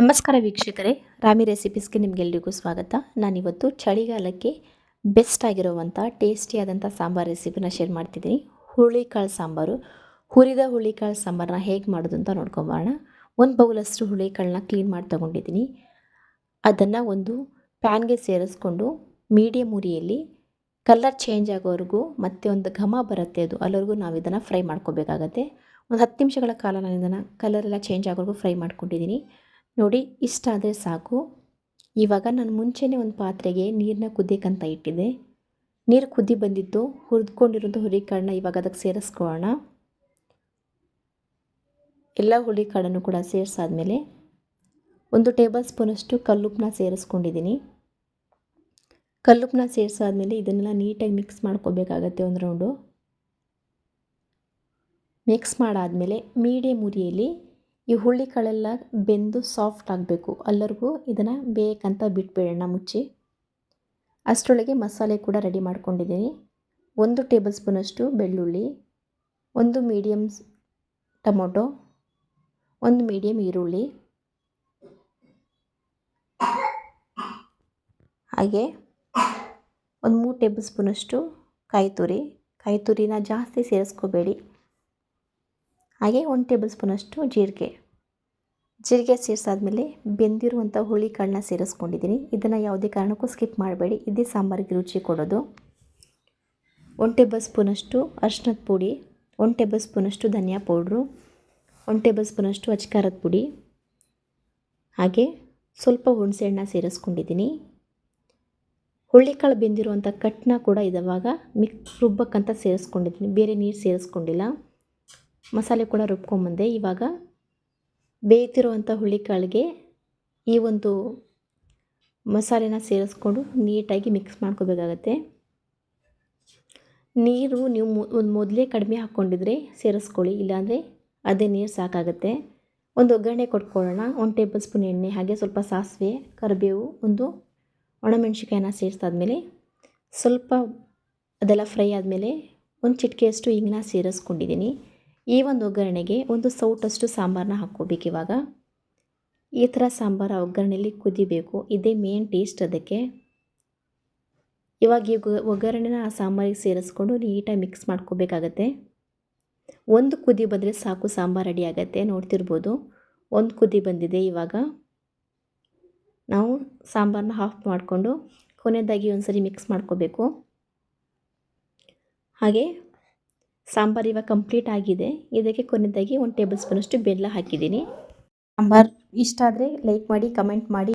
ನಮಸ್ಕಾರ ವೀಕ್ಷಕರೇ, ರಾಮಿ ರೆಸಿಪೀಸ್ಗೆ ನಿಮಗೆಲ್ಲರಿಗೂ ಸ್ವಾಗತ. ನಾನಿವತ್ತು ಚಳಿಗಾಲಕ್ಕೆ ಬೆಸ್ಟ್ ಆಗಿರುವಂಥ ಟೇಸ್ಟಿಯಾದಂಥ ಸಾಂಬಾರು ರೆಸಿಪಿನ ಶೇರ್ ಮಾಡ್ತಿದ್ದೀನಿ. ಹುರುಳಿಕಾಳು ಸಾಂಬಾರು. ಹುರಿದ ಹುಳಿಕಾಳು ಸಾಂಬಾರನ್ನ ಹೇಗೆ ಮಾಡೋದು ಅಂತ ನೋಡ್ಕೊಂಬರೋಣ ಒಂದು ಬೌಲಷ್ಟು ಹುರುಳಿಕಾಳನ್ನ ಕ್ಲೀನ್ ಮಾಡಿ ತೊಗೊಂಡಿದ್ದೀನಿ. ಅದನ್ನು ಒಂದು ಪ್ಯಾನ್ಗೆ ಸೇರಿಸ್ಕೊಂಡು ಮೀಡಿಯಮ್ ಉರಿಯಲ್ಲಿ ಕಲರ್ ಚೇಂಜ್ ಆಗೋವರೆಗೂ ಮತ್ತೆ ಒಂದು ಘಮ ಬರುತ್ತೆ ಅದು, ಅಲ್ಲಿವರೆಗೂ ನಾವು ಇದನ್ನು ಫ್ರೈ ಮಾಡ್ಕೋಬೇಕಾಗತ್ತೆ. ಒಂದು ಹತ್ತು ನಿಮಿಷಗಳ ಕಾಲ ನಾನು ಇದನ್ನು ಕಲರೆಲ್ಲ ಚೇಂಜ್ ಆಗೋವರೆಗೂ ಫ್ರೈ ಮಾಡ್ಕೊಂಡಿದ್ದೀನಿ. ನೋಡಿ, ಇಷ್ಟ ಆದರೆ ಸಾಕು. ಇವಾಗ ನಾನು ಮುಂಚೆನೇ ಒಂದು ಪಾತ್ರೆಗೆ ನೀರನ್ನ ಕುದಿಯಕ್ಕಂತ ಇಟ್ಟಿದ್ದೆ. ನೀರು ಕುದಿ ಬಂದಿದ್ದು ಹುರಿದ್ಕೊಂಡಿರೋಂಥ ಹುರಿಕಾಳನ್ನ ಇವಾಗ ಅದಕ್ಕೆ ಸೇರಿಸ್ಕೊಳ್ಳೋಣ. ಎಲ್ಲ ಹುರಿಕಾಳನ್ನು ಕೂಡ ಸೇರಿಸಾದ್ಮೇಲೆ ಒಂದು ಟೇಬಲ್ ಸ್ಪೂನಷ್ಟು ಕಲ್ಲುಪ್ಪನ್ನ ಸೇರಿಸ್ಕೊಂಡಿದ್ದೀನಿ. ಕಲ್ಲುಪ್ಪನ್ನ ಸೇರಿಸಾದ್ಮೇಲೆ ಇದನ್ನೆಲ್ಲ ನೀಟಾಗಿ ಮಿಕ್ಸ್ ಮಾಡ್ಕೋಬೇಕಾಗತ್ತೆ ಒಂದು ರೌಂಡು. ಮಿಕ್ಸ್ ಮಾಡಾದಮೇಲೆ ಮೀಡಿಯಮ್ ಉರಿಯಲ್ಲಿ ಈ ಹುಳ್ಳಿಕಾಳೆಲ್ಲ ಬೆಂದು ಸಾಫ್ಟ್ ಆಗಬೇಕು. ಅಲ್ಲರಿಗೂ ಇದನ್ನು ಬೇಕಂತ ಬಿಟ್ಬಿಡೋಣ ಮುಚ್ಚಿ. ಅಷ್ಟರೊಳಗೆ ಮಸಾಲೆ ಕೂಡ ರೆಡಿ ಮಾಡ್ಕೊಂಡಿದ್ದೀನಿ. ಒಂದು ಟೇಬಲ್ ಸ್ಪೂನಷ್ಟು ಬೆಳ್ಳುಳ್ಳಿ, ಒಂದು ಮೀಡಿಯಮ್ ಟೊಮೊಟೊ, ಒಂದು ಮೀಡಿಯಮ್ ಈರುಳ್ಳಿ, ಹಾಗೆ ಒಂದು ಮೂರು ಟೇಬಲ್ ಸ್ಪೂನಷ್ಟು ಕಾಯಿ ತುರಿ ಕಾಯಿ ತುರಿನ ಜಾಸ್ತಿ ಸೇರಿಸ್ಕೋಬೇಡಿ. ಹಾಗೆ ಒಂದು ಟೇಬಲ್ ಸ್ಪೂನಷ್ಟು ಜೀರಿಗೆ. ಜೀರಿಗೆ ಸೇರಿಸಾದ್ಮೇಲೆ ಬೆಂದಿರುವಂಥ ಹುಳಿಕಾಳನ್ನ ಸೇರಿಸ್ಕೊಂಡಿದ್ದೀನಿ. ಇದನ್ನು ಯಾವುದೇ ಕಾರಣಕ್ಕೂ ಸ್ಕಿಪ್ ಮಾಡಬೇಡಿ. ಇದೇ ಸಾಂಬಾರಿಗೆ ರುಚಿ ಕೊಡೋದು. ಒಂದು ಟೇಬಲ್ ಸ್ಪೂನಷ್ಟು ಅರ್ಶಿನದ ಪುಡಿ, ಒಂದು ಟೇಬಲ್ ಸ್ಪೂನಷ್ಟು ಧನಿಯಾ ಪೌಡ್ರು, ಒಂದು ಟೇಬಲ್ ಸ್ಪೂನಷ್ಟು ಅಚ್ಕಾರದ ಪುಡಿ. ಹಾಗೆ ಸ್ವಲ್ಪ ಹುಣಸೆಹಣ್ಣ ಸೇರಿಸ್ಕೊಂಡಿದ್ದೀನಿ. ಹುಳ್ಳಿಕಾಳು ಬೆಂದಿರುವಂಥ ಕಟ್ನ ಕೂಡ ಇದಾವಾಗ ಮಿಕ್ ರುಬ್ಬಕ್ಕಂತ ಸೇರಿಸ್ಕೊಂಡಿದ್ದೀನಿ. ಬೇರೆ ನೀರು ಸೇರಿಸ್ಕೊಂಡಿಲ್ಲ. ಮಸಾಲೆ ಕೂಡ ರುಬ್ಕೊಂಬಂದೆ. ಇವಾಗ ಬೇಯ್ತಿರುವಂಥ ಹುಳಿಕಾಳಿಗೆ ಈ ಒಂದು ಮಸಾಲೆನ ಸೇರಿಸ್ಕೊಂಡು ನೀಟಾಗಿ ಮಿಕ್ಸ್ ಮಾಡ್ಕೋಬೇಕಾಗತ್ತೆ. ನೀರು ನೀವು ಒಂದು ಮೊದಲೇ ಕಡಿಮೆ ಹಾಕ್ಕೊಂಡಿದ್ರೆ ಸೇರಿಸ್ಕೊಳ್ಳಿ. ಇಲ್ಲಾಂದರೆ ಅದೇ ನೀರು ಸಾಕಾಗುತ್ತೆ. ಒಂದು ಒಗ್ಗರಣೆ ಕೊಟ್ಕೊಳ್ಳೋಣ. ಒಂದು ಟೇಬಲ್ ಸ್ಪೂನ್ ಎಣ್ಣೆ, ಹಾಗೆ ಸ್ವಲ್ಪ ಸಾಸಿವೆ, ಕರಿಬೇವು, ಒಂದು ಒಣಮೆಣಸಿಕಾಯಿನ ಸೇರಿಸಾದ್ಮೇಲೆ ಸ್ವಲ್ಪ ಅದೆಲ್ಲ ಫ್ರೈ ಆದಮೇಲೆ ಒಂದು ಚಿಟಿಕೆಯಷ್ಟು ಹಿಂಗನ್ನ ಸೇರಿಸ್ಕೊಂಡಿದ್ದೀನಿ. ಈ ಒಂದು ಒಗ್ಗರಣೆಗೆ ಒಂದು ಸೌಟಷ್ಟು ಸಾಂಬಾರನ್ನ ಹಾಕ್ಕೋಬೇಕು ಇವಾಗ. ಈ ಥರ ಸಾಂಬಾರು ಒಗ್ಗರಣೆಯಲ್ಲಿ ಕುದಿಬೇಕು. ಇದೇ ಮೇನ್ ಟೇಸ್ಟ್ ಅದಕ್ಕೆ. ಇವಾಗ ಈ ಒಗ್ಗರಣೆನ ಆ ಸಾಂಬಾರಿಗೆ ಸೇರಿಸ್ಕೊಂಡು ನೀಟಾಗಿ ಮಿಕ್ಸ್ ಮಾಡ್ಕೋಬೇಕಾಗತ್ತೆ. ಒಂದು ಕುದಿ ಬಂದರೆ ಸಾಕು ಸಾಂಬಾರು ರೆಡಿ ಆಗುತ್ತೆ, ನೋಡ್ತಿರ್ಬೋದು. ಒಂದು ಕುದಿ ಬಂದಿದೆ ಇವಾಗ. ನಾವು ಸಾಂಬಾರನ್ನ ಹಾಫ್ ಮಾಡಿಕೊಂಡು ಕೊನೆಯದಾಗಿ ಒಂದು ಸರಿ ಮಿಕ್ಸ್ ಮಾಡ್ಕೋಬೇಕು. ಹಾಗೆ ಸಾಂಬಾರು ಇವಾಗ ಕಂಪ್ಲೀಟ್ ಆಗಿದೆ. ಇದಕ್ಕೆ ಕೊನೆಯದಾಗಿ ಒಂದು ಟೇಬಲ್ ಸ್ಪೂನಷ್ಟು ಬೆಲ್ಲ ಹಾಕಿದ್ದೀನಿ. ಸಾಂಬಾರು ಇಷ್ಟ ಆದರೆ ಲೈಕ್ ಮಾಡಿ ಕಮೆಂಟ್ ಮಾಡಿ.